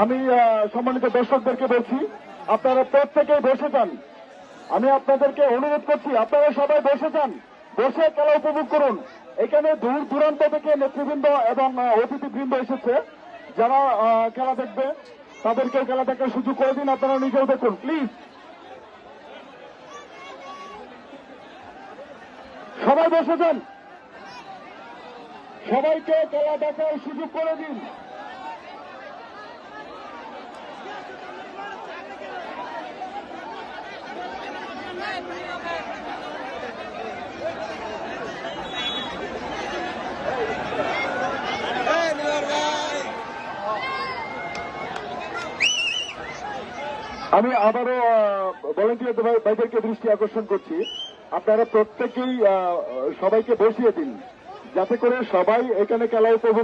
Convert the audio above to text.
আমি সম্মানিত দর্শকদেরকে বলছি, আপনারা প্রত্যেকেই বসে যান। আমি আপনাদেরকে অনুরোধ করছি, আপনারা সবাই বসে যান। বসে খেলা উপভোগ করুন। এখানে দূর দূরান্ত থেকে নেতৃবৃন্দ এবং অতিথিবৃন্দ এসেছে। যারা খেলা দেখবে তাদেরকেও খেলা দেখার সুযোগ করে দিন, আপনারা নিজেও দেখুন প্লিজ সবাই বসে যান। সবাইকে খেলা দেখার সুযোগ করে দিন। আমি আবারও ভলেন্টিয়ার ভাইদেরকে দৃষ্টি আকর্ষণ করছি। আপনারা প্রত্যেকেই সবাইকে বসিয়ে দিন, যাতে করে সবাই এখানে খেলা উপভোগ